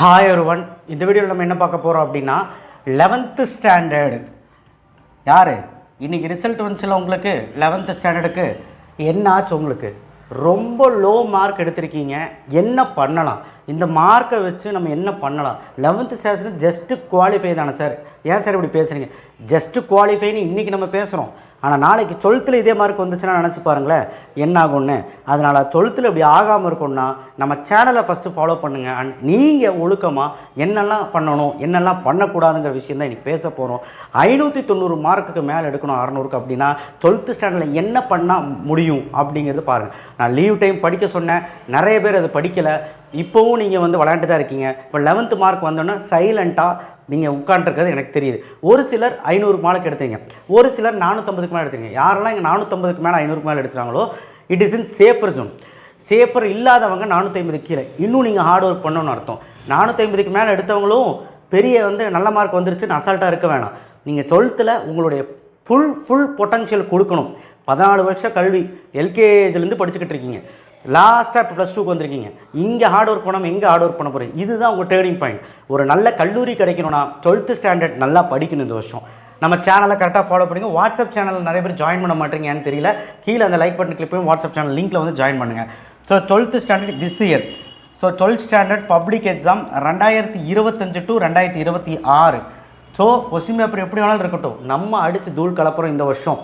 Hi ஒருவன் இந்த வீடியோவில் நம்ம என்ன பார்க்க போகிறோம் அப்படின்னா லெவன்த்து ஸ்டாண்டர்டு யார்? இன்றைக்கி ரிசல்ட் வந்துச்சுல உங்களுக்கு? லெவன்த்து ஸ்டாண்டர்டுக்கு என்ன ஆச்சு உங்களுக்கு? ரொம்ப லோ மார்க் எடுத்திருக்கீங்க. என்ன பண்ணலாம்? இந்த மார்க்கை வச்சு நம்ம என்ன பண்ணலாம்? லெவன்த்து ஸ்டாண்டர்ட் ஜஸ்ட்டு குவாலிஃபை தானே சார் ஏன் சார் இப்படி பேசுகிறீங்க ஜஸ்ட்டு குவாலிஃபைன்னு இன்றைக்கி நம்ம பேசுகிறோம் ஆனால் நாளைக்கு டுவெல்த்தில் இதே மார்க் வந்துச்சுன்னா நினச்சி பாருங்களேன் என்ன ஆகும்னு அதனால் டுவெல்த்தில் இப்படி ஆகாமல் இருக்கும்னா நம்ம சேனலை ஃபஸ்ட்டு ஃபாலோ பண்ணுங்கள் அண்ட் நீங்கள் ஒழுக்கமாக என்னெல்லாம் பண்ணணும் என்னெல்லாம் பண்ணக்கூடாதுங்கிற விஷயம் தான் இன்றைக்கி பேச போகிறோம் ஐநூற்றி தொண்ணூறு மார்க்குக்கு மேலே எடுக்கணும் அறநூறுக்கு அப்படின்னா டுவெல்த்து ஸ்டாண்டர்டில் என்ன பண்ணால் முடியும் அப்படிங்கிறது பாருங்கள் நான் லீவ் டைம் படிக்க சொன்னேன் நிறைய பேர் அது படிக்கலை. இப்போவும் நீங்கள் வந்து விளையாண்டு தான் இருக்கீங்க. இப்போ லெவன்த்து மார்க் வந்தோன்னா சைலண்ட்டாக நீங்கள் உட்காண்ட்ருக்கிறது எனக்கு தெரியுது. ஒரு சிலர் ஐநூறு மார்க் எடுத்தீங்க ஒரு சிலர் நானூற்றம்பதுக்கு மேலே எடுத்தீங்க. யாரெல்லாம் இங்கே நானூற்றம்பதுக்கு மேலே ஐநூறுக்கு மேலே எடுத்துகிறாங்களோ it is in safer zone safer இல்லாதவங்க நானூற்றி ஐம்பது கீழே. இன்னும் நீங்கள் ஹார்ட் ஒர்க் பண்ணணும்னு அர்த்தம். நானூற்றி ஐம்பதுக்கு மேலே எடுத்தவங்களும் பெரிய வந்து நல்ல மார்க் வந்துருச்சுன்னு அசால்ட்டாக இருக்க வேணாம். நீங்கள் டுவெல்த்தில் உங்களுடைய ஃபுல் ஃபுல் பொட்டன்ஷியல் கொடுக்கணும். பதினாலு வருஷம் கல்வி எல்கேஜிலேருந்து படிச்சுக்கிட்டு இருக்கீங்க. லாஸ்ட்டாக இப்போ ப்ளஸ் டூக்கு வந்திருக்கீங்க. இங்கே ஹார்ட் ஒர்க் பண்ணாமல் எங்கே ஹார்ட் ஒர்க் பண்ண போகிறீங்க இதுதான் உங்கள் டேர்னிங் பாயிண்ட் ஒரு நல்ல கல்லூரி கிடைக்கணும்னா டுவெல்த்து ஸ்டாண்டர்ட் நல்லா படிக்கணும் இந்த வருஷம். நம்ம சேனலை கரெக்டாக ஃபாலோ பண்ணுங்கள் வாட்ஸ்அப் சேனலில் நிறைய பேர் ஜாயின் பண்ண மாட்டேங்கன்னு தெரியல. கீழே அந்த லைக் பட்டன் கிளிக் பண்ணி வாட்ஸ்அப் சேனல் லிங்க்கில் வந்து ஜாயின் பண்ணுங்கள் so twelfth standard this year so twelfth standard public exam ரெண்டாயிரத்தி இருபத்தஞ்சு டு ரெண்டாயிரத்தி இருபத்தி ஆறு. ஸோ கொஸ்டின் பேப்பர் எப்படி வேணாலும் இருக்கட்டும். நம்ம அடித்து தூள் கலப்புறோம் இந்த வருஷம்.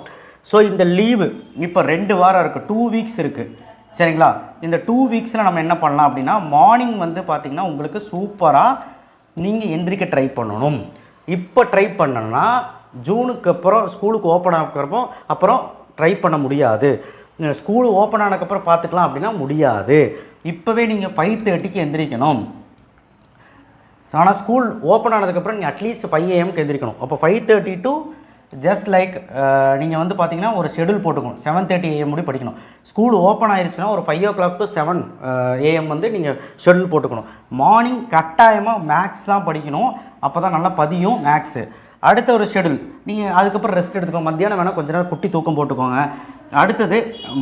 ஸோ இந்த லீவு இப்போ ரெண்டு வாரம் இருக்குது டூ வீக்ஸ் இருக்குது சரிங்களா? இந்த டூ வீக்ஸில் நம்ம என்ன பண்ணலாம் அப்படின்னா மார்னிங் வந்து பார்த்திங்கன்னா உங்களுக்கு சூப்பராக நீங்கள் எந்திரிக்க ட்ரை பண்ணணும். இப்போ ட்ரை பண்ணணும்னா ஜூனுக்கு அப்புறம் ஸ்கூலுக்கு ஓப்பன் ஆகிறப்போ அப்புறம் ட்ரை பண்ண முடியாது. ஸ்கூல் ஓப்பன் ஆனதுக்கப்புறம் பார்த்துக்கலாம் அப்படின்னா முடியாது. இப்போவே நீங்கள் ஃபைவ் தேர்ட்டிக்கு எந்திரிக்கணும். ஆனால் ஸ்கூல் ஓப்பன் ஆனதுக்கப்புறம் நீங்கள் அட்லீஸ்ட் ஃபைவ் ஏஎம்க்கு எந்திரிக்கணும். அப்போ five thirty to just like நீங்கள் வந்து பார்த்தீங்கன்னா ஒரு ஷெடியூல் போட்டுக்கணும். செவன் தேர்ட்டி ஏஎம் முடி படிக்கணும். ஸ்கூல் ஓப்பன் ஆயிடுச்சுன்னா ஒரு five o'clock to seven AM வந்து நீங்கள் ஷெடியூல் போட்டுக்கணும். மார்னிங் கட்டாயமாக மேக்ஸ் தான் படிக்கணும். அப்போ தான் நல்லா பதியும் மேக்ஸு அடுத்த ஒரு ஷெடியூல் நீங்கள் அதுக்கப்புறம் ரெஸ்ட் எடுத்துக்கோங்க. மத்தியானம் வேணால் கொஞ்ச நேரம் குட்டி தூக்கம் போட்டுக்கோங்க. அடுத்தது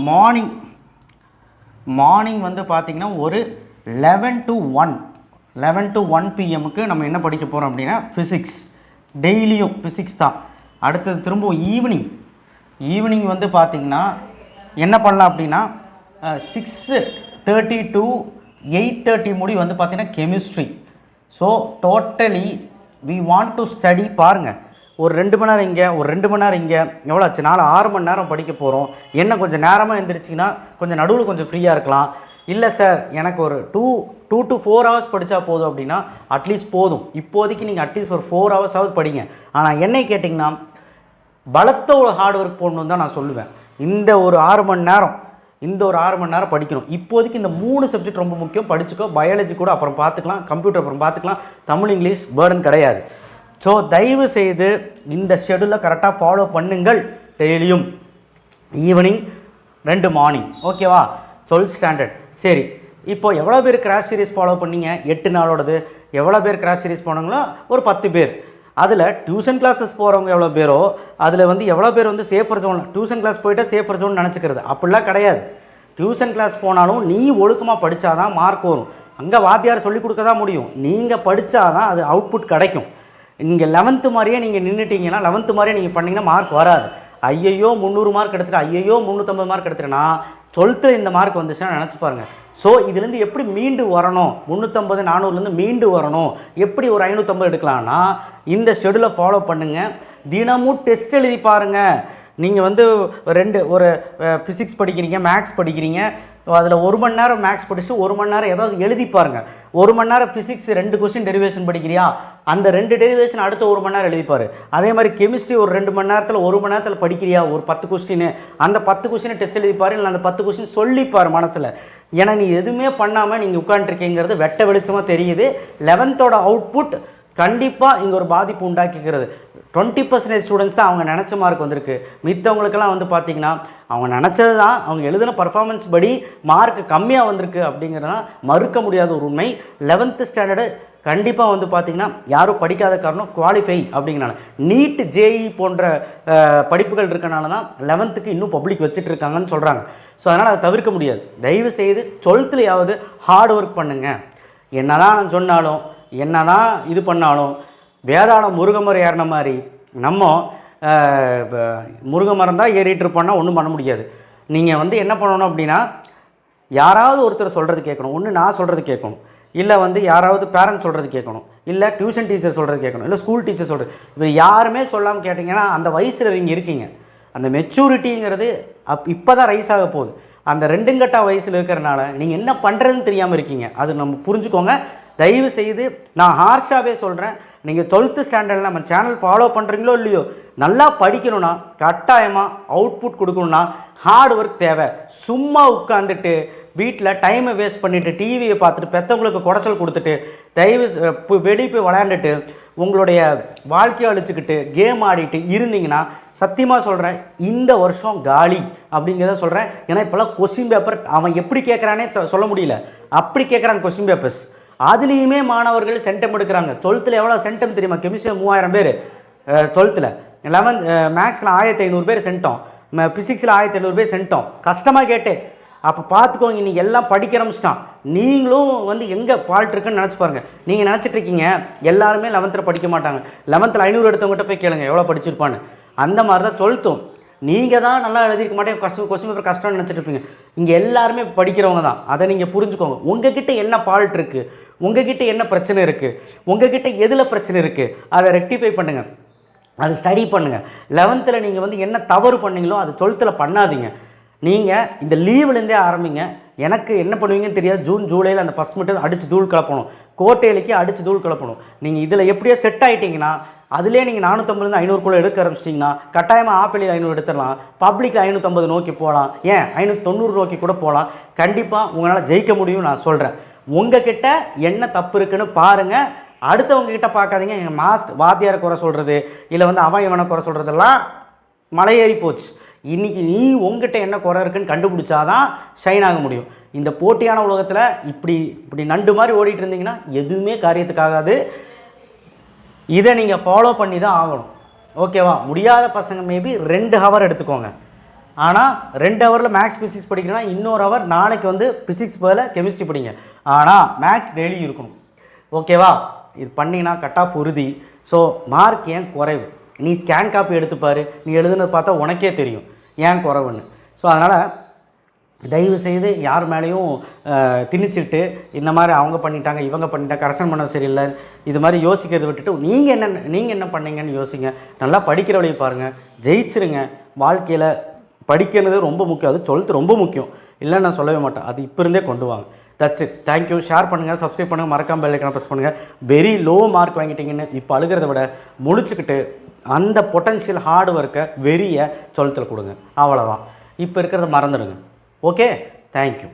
மார்னிங் மார்னிங் வந்து பார்த்திங்கன்னா ஒரு eleven to one eleven to one பிஎம்முக்கு நம்ம என்ன படிக்க போகிறோம் அப்படின்னா ஃபிசிக்ஸ் டெய்லியும் ஃபிசிக்ஸ் தான். அடுத்தது திரும்ப ஈவினிங் ஈவினிங் வந்து பார்த்திங்கன்னா என்ன பண்ணலாம் அப்படின்னா six thirty to eight thirty முடி வந்து பார்த்திங்கன்னா chemistry so totally we want to study பாருங்கள் ஒரு ரெண்டு மணி நேரம் இங்கே ஒரு ரெண்டு மணி நேரம் இங்கே. எவ்வளோ ஆச்சு? நாலு ஆறு மணி நேரம் படிக்க போகிறோம் என்ன கொஞ்சம் நேரமாக எழுந்திரிச்சிங்கன்னா கொஞ்சம் நடுவில் கொஞ்சம் ஃப்ரீயாக இருக்கலாம். இல்லை சார் எனக்கு ஒரு two two to four hours படித்தா போதும் அப்படின்னா அட்லீஸ்ட் போதும். இப்போதைக்கு நீங்கள் அட்லீஸ்ட் ஒரு ஃபோர் ஹவர்ஸாவது படிங்க. ஆனால் என்னை கேட்டிங்கன்னா பலத்த ஒரு ஹார்ட் ஒர்க் போடணுன்னு தான் நான் சொல்லுவேன். இந்த ஒரு ஆறு மணி நேரம் இந்த ஒரு ஆறு மணி நேரம் படிக்கணும். இப்போதைக்கு இந்த மூணு சப்ஜெக்ட் ரொம்ப முக்கியம். படிச்சுக்கோ பயாலஜி கூட அப்புறம் பார்த்துக்கலாம். கம்ப்யூட்டர் அப்புறம் பார்த்துக்கலாம். தமிழ் இங்கிலீஷ் பேர்டன் கிடையாது. ஸோ தயவு செய்து இந்த ஷெடியூலை கரெக்டாக ஃபாலோ பண்ணுங்கள் டெய்லியும். ஈவினிங் ரெண்டு மார்னிங் ஓகேவா டுவெல்த் ஸ்டாண்டர்ட் சரி இப்போ எவ்வளோ பேர் கிராஷ் சீரிஸ் ஃபாலோ பண்ணீங்க? எட்டு நாளோடது. எவ்வளோ பேர் கிராஷ் சீரிஸ் போனாங்களோ? ஒரு பத்து பேர். அதில் டியூஷன் கிளாஸஸ் போகிறவங்க எவ்வளோ பேரோ அதில் வந்து எவ்வளோ பேர் வந்து சேஃபர் ஜோன் டியூஷன் கிளாஸ் போயிட்டால் சேஃபர் ஜோன் நினச்சிக்கிறது. அப்படிலாம் கிடையாது. டியூஷன் கிளாஸ் போனாலும் நீ ஒழுக்கமாக படித்தா தான் மார்க் வரும். அங்கே வாத்தியார் சொல்லிக் கொடுக்க தான் முடியும். நீங்கள் படித்தா தான் அது அவுட்புட் கிடைக்கும். நீங்கள் லெவன்த்து மாதிரியே நீங்கள் நின்றுட்டீங்கன்னா லெவன்த்து மாதிரியே நீங்கள் பண்ணிங்கன்னா மார்க் வராது. ஐயையோ முந்நூறு மார்க் எடுத்துட்டு ஐயையோ முந்நூற்றம்பது மார்க் எடுத்துட்டேன்னா டுவெல்த்தில் இந்த மார்க் வந்துச்சுன்னா நினச்சி பாருங்கள் ஸோ இதுலேருந்து எப்படி மீண்டு வரணும்? முந்நூற்றம்பது நானூறுலேருந்து மீண்டு வரணும். எப்படி ஒரு ஐநூற்றம்பது எடுக்கலாம்னா இந்த ஷெடியூலை ஃபாலோ பண்ணுங்கள் தினமும் டெஸ்ட் எழுதி பாருங்கள் நீங்கள் வந்து ரெண்டு ஒரு ஃபிசிக்ஸ் படிக்கிறீங்க மேக்ஸ் படிக்கிறீங்க. அதில் ஒரு மணி நேரம் மேக்ஸ் படிச்சுட்டு ஒரு மணி நேரம் ஏதாவது எழுதி பாருங்கள் ஒரு மணி நேரம் ஃபிசிக்ஸ் ரெண்டு கொஸ்டின் டெரிவேஷன் படிக்கிறியா? அந்த ரெண்டு டெரிவேஷன் அடுத்த ஒரு மணி நேரம் எழுதிப்பார். அதே மாதிரி கெமிஸ்ட்ரி ஒரு ரெண்டு மணி நேரத்தில் ஒரு மணி நேரத்தில் படிக்கிறியா? ஒரு பத்து கொஸ்டின் அந்த பத்து கொஸ்டினை டெஸ்ட் எழுதிப்பார் இல்லை அந்த பத்து கொஸ்டின் சொல்லிப்பார் மனசில். ஏன்னா நீ எதுவுமே பண்ணாமல் நீங்கள் உட்காந்துருக்கீங்கிறது வெட்ட வெளிச்சமாக தெரியுது. லெவன்த்தோட அவுட்புட் கண்டிப்பாக இங்கே ஒரு பாதிப்பு உண்டாக்கிக்கிறது. டுவெண்ட்டி பர்சன்டேஜ் ஸ்டூடெண்ட்ஸ் தான் அவங்க நினச்ச மார்க் வந்திருக்கு. மித்தவங்களுக்கெல்லாம் வந்து பார்த்திங்கன்னா அவங்க நினச்சது தான் அவங்க எழுதின பர்ஃபார்மன்ஸ் படி மார்க் கம்மியாக வந்திருக்கு அப்படிங்கிறதுனா மறுக்க முடியாத ஒரு உண்மை. லெவன்த்து ஸ்டாண்டர்டு கண்டிப்பாக வந்து பார்த்திங்கன்னா யாரும் படிக்காத காரணம் குவாலிஃபை அப்படிங்கிறனால. நீட் ஜேஇ போன்ற படிப்புகள் இருக்கனால தான் லெவன்த்துக்கு இன்னும் பப்ளிக் வச்சுட்டு இருக்காங்கன்னு சொல்கிறாங்க ஸோ அதனால் அதை தவிர்க்க முடியாது. தயவு செய்து டுவெல்த்துலையாவது ஹார்ட் ஒர்க் பண்ணுங்கள் என்னதான் தான் சொன்னாலும் என்னதான் இது பண்ணாலும் வேதாளம் முருகமரம் ஏறின மாதிரி நம்ம முருக மரம் தான் ஏறிட்டு இருப்போம்னா ஒன்றும் பண்ண முடியாது. நீங்கள் வந்து என்ன பண்ணணும் அப்படின்னா யாராவது ஒருத்தர் சொல்கிறது கேட்கணும். ஒன்று நான் சொல்கிறது கேட்கணும். இல்லை வந்து யாராவது பேரண்ட்ஸ் சொல்கிறது கேட்கணும். இல்லை டியூஷன் டீச்சர் சொல்கிறது கேட்கணும். இல்லை ஸ்கூல் டீச்சர் சொல்கிறது இப்போ யாருமே சொல்லாமல் கேட்டிங்கன்னா அந்த வயசில் நீங்கள் இருக்கீங்க. அந்த மெச்சூரிட்டிங்கிறது அப் இப்போ தான் ரைஸ் ஆக போகுது. அந்த ரெண்டுங்கட்டா வயசில் இருக்கிறனால நீங்கள் என்ன பண்ணுறதுன்னு தெரியாமல் இருக்கீங்க. அது நம்ம புரிஞ்சுக்கோங்க. தயவு செய்து நான் ஹார்ஷாகவே சொல்கிறேன் நீங்கள் டுவெல்த்து ஸ்டாண்டர்டில் நம்ம சேனல் ஃபாலோ பண்ணுறீங்களோ இல்லையோ நல்லா படிக்கணும்னா கட்டாயமாக அவுட்புட் கொடுக்கணும்னா ஹார்ட் ஒர்க் தேவை. சும்மா உட்காந்துட்டு வீட்டில் டைமை வேஸ்ட் பண்ணிவிட்டு டிவியை பார்த்துட்டு பெற்றவங்களுக்கு குடைச்சல் கொடுத்துட்டு தயவு வெளியே போய் விளையாண்டுட்டு உங்களுடைய வாழ்க்கையை அழிச்சுக்கிட்டு கேம் ஆடிட்டு இருந்தீங்கன்னா சத்தியமாக சொல்கிறேன் இந்த வருஷம் காலி அப்படிங்கிறத சொல்கிறேன் ஏன்னா இப்போல்லாம் கொஸ்டின் பேப்பர் அவன் எப்படி கேட்குறானே சொல்ல முடியல. அப்படி கேட்குறான் கொஸ்டின் பேப்பர்ஸ் அதுலேயுமே மாணவர்கள் சென்டம் எடுக்கிறாங்க. டுவெல்த்தில் எவ்வளோ சென்டம் தெரியுமா? கெமிஸ்ட்ரி மூவாயிரம் பேர். டுவெல்த்தில் லெவன்த் மேக்ஸில் ஆயிரத்தி ஐநூறு பேர் சென்ட்டோம் ஃபிசிக்ஸில் ஆயிரத்தி ஐநூறு பேர் சென்ட்டோம் கஷ்டமாக கேட்டேன் அப்போ பார்த்துக்கோங்க இன்னைக்கு எல்லாம் படிக்க ஆரம்பிச்சிட்டான். நீங்களும் வந்து எங்கே ஃபால்ட் இருக்குன்னு நினச்சி பாருங்கள் நீங்கள் நினச்சிட்டு இருக்கீங்க எல்லாருமே லெவன்த்தில் படிக்க மாட்டாங்க. லெவன்த்தில் ஐநூறு எடுத்தவங்ககிட்ட போய் கேளுங்க எவ்வளோ படிச்சிருப்பான்னு. அந்த மாதிரி தான் டுவெல்த்தும் நீங்கள் தான் நல்லா எழுதிருக்க மாட்டேன். கஷ்டம் கொஸ்டின் பேப்பர் கஷ்டம்னு நினச்சிட்டு இருப்பீங்க. இங்கே எல்லாருமே படிக்கிறவங்க தான். அதை நீங்கள் புரிஞ்சுக்கோங்க. உங்ககிட்ட என்ன ஃபால்ட் இருக்குது உங்ககிட்ட என்ன பிரச்சனை இருக்குது உங்ககிட்ட எதில் பிரச்சனை இருக்குது அதை ரெக்டிஃபை பண்ணுங்கள் அது ஸ்டடி பண்ணுங்கள் லெவன்த்தில் நீங்கள் வந்து என்ன தவறு பண்ணீங்களோ அது டுவெல்த்தில் பண்ணாதீங்க. நீங்கள் இந்த லீவ்லேருந்தே ஆரம்பிங்க. எனக்கு என்ன பண்ணுவீங்கன்னு தெரியாது. ஜூன் ஜூலையில் அந்த ஃபஸ்ட் மீட்டர் அடித்து தூள் கலப்பணும் கோட்டையிலைக்கு அடித்து தூள் கலப்பணும் நீங்கள் இதில் எப்படியோ செட் ஆகிட்டிங்கன்னா அதிலே நீங்கள் நானூற்றம்பதுலேருந்து ஐநூறுக்குள்ளே எடுக்க ஆரம்பிச்சிட்டிங்கன்னா கட்டாயமாக ஆப்பிளில் ஐநூறு எடுத்துடலாம். பப்ளிக்கில் ஐநூற்றம்பது நோக்கி போகலாம். ஏன்? ஐநூற்றி தொண்ணூறு நோக்கி கூட போகலாம். கண்டிப்பாக உங்களால் ஜெயிக்க முடியும் நான் சொல்கிறேன் உங்ககிட்ட என்ன தப்பு இருக்குன்னு பாருங்கள் அடுத்தவங்க கிட்ட பார்க்காதீங்க. எங்கள் மாஸ்க் வாத்தியாரை குறை சொல்கிறது இல்லை வந்து அவன் இவனை குறை சொல்கிறதெல்லாம் மலையேறி போச்சு. இன்றைக்கி நீ உங்ககிட்ட என்ன குறை இருக்குன்னு கண்டுபிடிச்சாதான் ஷைன் ஆக முடியும். இந்த போட்டியான உலகத்தில் இப்படி இப்படி நண்டு மாதிரி ஓடிட்டு இருந்தீங்கன்னா எதுவுமே காரியத்துக்காகாது இதை நீங்கள் ஃபாலோ பண்ணி தான் ஆகணும் ஓகேவா முடியாத பசங்க மேபி ரெண்டு ஹவர் எடுத்துக்கோங்க. ஆனால் ரெண்டு ஹவரில் மேக்ஸ் பிசிக்ஸ் படிக்கிறேன்னா இன்னொரு ஹவர் நாளைக்கு வந்து ஃபிசிக்ஸ் பதில் கெமிஸ்ட்ரி படிங்க. ஆனால் மேக்ஸ் டெய்லி இருக்கணும். ஓகேவா இது பண்ணிங்கன்னா கட் ஆஃப் உறுதி. ஸோ மார்க் ஏன் குறைவு? நீ ஸ்கேன் காப்பி எடுத்துப்பார். நீ எழுதுனது பார்த்தா உனக்கே தெரியும். ஏன் குறைவுன்னு? ஸோ அதனால் தயவு செய்து யார் மேலேயும் அஹ், திணிச்சிட்டு இந்த மாதிரி அவங்க பண்ணிட்டாங்க இவங்க பண்ணிட்டாங்க கரெக்ஷன் பண்ண சரியில்லை இது மாதிரி யோசிக்கிறது விட்டுட்டு நீங்கள் என்ன நீங்கள் என்ன பண்ணீங்கன்னு யோசிங்க. நல்லா படிக்கிற வழியை பாருங்கள் ஜெயிச்சிருங்க. வாழ்க்கையில் படிக்கிறது ரொம்ப முக்கியம். அது டுவெல்த்து ரொம்ப முக்கியம். இல்லை நான் சொல்லவே மாட்டேன். அது இப்போ இருந்தே கொண்டு வாங்க. That's it thank you share பண்ணுங்கள் சப்ஸ்கிரைப் பண்ணுங்கள் மறக்காம பெல்லைக்கான ப்ரெஸ் பண்ணுங்கள் வெரி லோ மார்க் வாங்கிட்டீங்கன்னு இப்போ அழுகிறத விட முடிச்சுக்கிட்டு அந்த பொட்டன்ஷியல் ஹார்ட் ஒர்க்கை வெறியை டுவெல்த்தில் கொடுங்க. அவ்வளோதான் இப்போ இருக்கிறத மறந்துடுங்க. Okay thank you